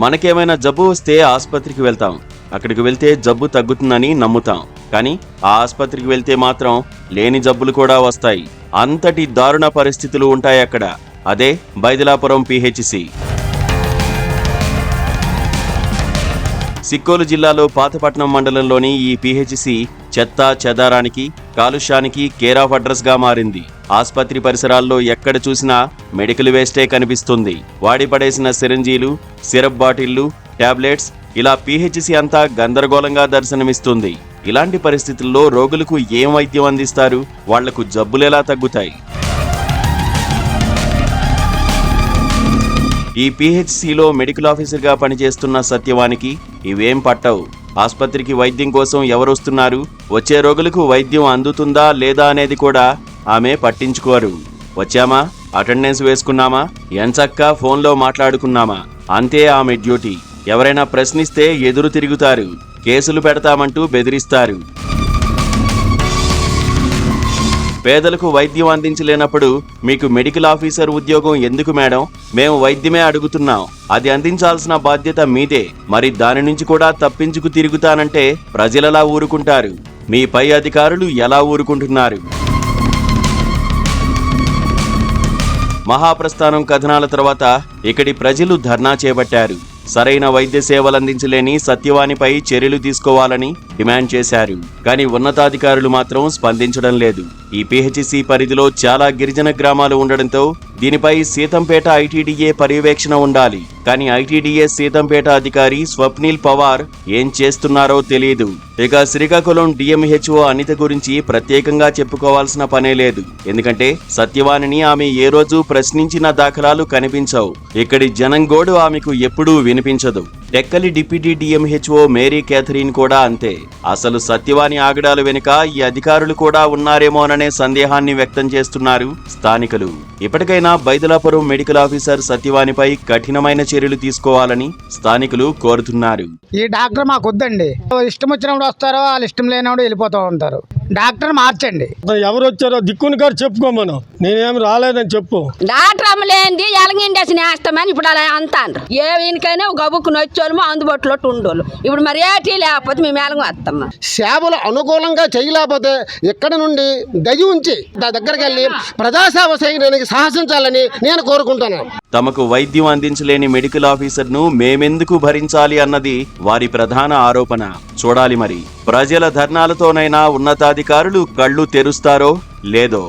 మనకేమైనా జబ్బు వస్తే ఆసుపత్రికి వెళ్తాం. అక్కడికి వెళ్తే జబ్బు తగ్గుతుందని నమ్ముతాం. కానీ ఆ ఆసుపత్రికి వెళ్తే మాత్రం లేని జబ్బులు కూడా వస్తాయి. అంతటి దారుణ పరిస్థితులు ఉంటాయి అక్కడ. అదే బైదిలాపురం పిహెచ్సి. సిక్కోలు జిల్లాలో పాతపట్నం మండలంలోని ఈ పిహెచ్సి చెత్త చెదారానికి కాలుష్యానికి కేర్ ఆఫ్ అడ్రస్గా మారింది. ఆసుపత్రి పరిసరాల్లో ఎక్కడ చూసినా మెడికల్ వేస్టే కనిపిస్తుంది. వాడిపడేసిన సిరంజీలు సిరప్ బాటిళ్ళు టాబ్లెట్స్ ఇలా పిహెచ్సి అంతా గందరగోళంగా దర్శనమిస్తుంది. ఇలాంటి పరిస్థితుల్లో రోగులకు ఏం వైద్యం అందిస్తారు? వాళ్ళకు జబ్బులెలా తగ్గుతాయి? ఈ పిహెచ్సిలో మెడికల్ ఆఫీసర్గా పనిచేస్తున్న సత్యవానికి ఇవేం పట్టవు. ఆసుపత్రికి వైద్యం కోసం ఎవరొస్తున్నారు? వచ్చే రోగులకు వైద్యం అందుతుందా లేదా అనేది కూడా ఆమె పట్టించుకోరు. వచ్చామా? అటెండెన్స్ వేసుకున్నామా? ఎంచక్క ఫోన్లో మాట్లాడుకున్నామా? అంతే ఆమె డ్యూటీ. ఎవరైనా ప్రశ్నిస్తే ఎదురు తిరుగుతారు. కేసులు పెడతామంటూ బెదిరిస్తారు. పేదలకు వైద్యం అందించలేనప్పుడు మీకు మెడికల్ ఆఫీసర్ ఉద్యోగం ఎందుకు మేడం? మేము వైద్యమే అడుగుతున్నాం. అది అందించాల్సిన బాధ్యత మీదే. మరి దాని నుంచి కూడా తప్పించుకు తిరుగుతానంటే ప్రజలలా ఊరుకుంటారు. మీ పై అధికారులు ఎలా ఊరుకుంటున్నారు? మహాప్రస్థానం కథనాల తర్వాత ఇక్కడి ప్రజలు ధర్నా చేపట్టారు. సరైన వైద్య సేవలందించలేని సత్యవానిపై చర్యలు తీసుకోవాలని డిమాండ్ చేశారు. కానీ ఉన్నతాధికారులు మాత్రం స్పందించడం లేదు. ఈ పిహెచ్సి పరిధిలో చాలా గిరిజన గ్రామాలు ఉండడంతో దీనిపై సీతంపేట ఐటీడీఏ పర్యవేక్షణ ఉండాలి. కానీ ఐటీడీఏ సీతంపేట అధికారి స్వప్నిల్ పవార్ ఏం చేస్తున్నారో తెలియదు ఇక శ్రీకాకుళం డిఎంహెచ్ఓ అనిత గురించి ప్రత్యేకంగా చెప్పుకోవాల్సిన పనే లేదు. ఎందుకంటే సత్యవాణిని ఆమె ఏ రోజు ప్రశ్నించిన దాఖలాలు కనిపించవు. ఇక్కడి జనంగోడు ఆమెకు ఎప్పుడూ వినిపించదు. Tekkali deputy DMHO Mary Catherine కూడా అంతే. అసలు సత్యవాణి ఆగడాలు వెనుక ఈ అధికారులు కూడా ఉన్నారేమోననే సందేహాన్ని వ్యక్తం చేస్తున్నారు స్థానికులు. ఇప్పటికైనా బైదలాపురం మెడికల్ ఆఫీసర్ సత్యవాణిపై కఠినమైన చర్యలు తీసుకోవాలని స్థానికులు కోరుతున్నారు. ఈ డాక్టర్ మాకు వద్దండి ఇష్టం వచ్చినప్పుడు వస్తారో వాళ్ళు ఇష్టం లేనప్పుడు వెళ్ళిపోతూ ఉంటారు. డాక్టర్ మార్చండి. ఎవరు వచ్చారో దిక్కుని గారు చెప్పుకోమను నేనేమి రాలేదని చెప్పు. డాక్టర్ అమ్మలేంది ఎలగిండేసి నేస్తామని ఇప్పుడు అలా అంటాను ఏ వీనికైనా గబుక్కుని వచ్చేవాళ్ళము అందుబాటులో ఉండోళ్ళు ఇప్పుడు మరి ఏటీ లేకపోతే మేము ఎలగం వస్తాం సేవలు అనుకూలంగా చేయలేకపోతే ఇక్కడ నుండి దయ ఉంచి నా దగ్గరికి వెళ్ళి ప్రజాసేవ చేయడానికి సాహసించాలని నేను కోరుకుంటున్నాను. తమకు వైద్యం అందించలేని మెడికల్ ఆఫీసర్ను మేమెందుకు భరించాలి అన్నది వారి ప్రధాన ఆరోపణ. చూడాలి మరి. ప్రజల ధర్నాలతోనైనా అధికారులు కళ్ళు తెరుస్తారో లేదో?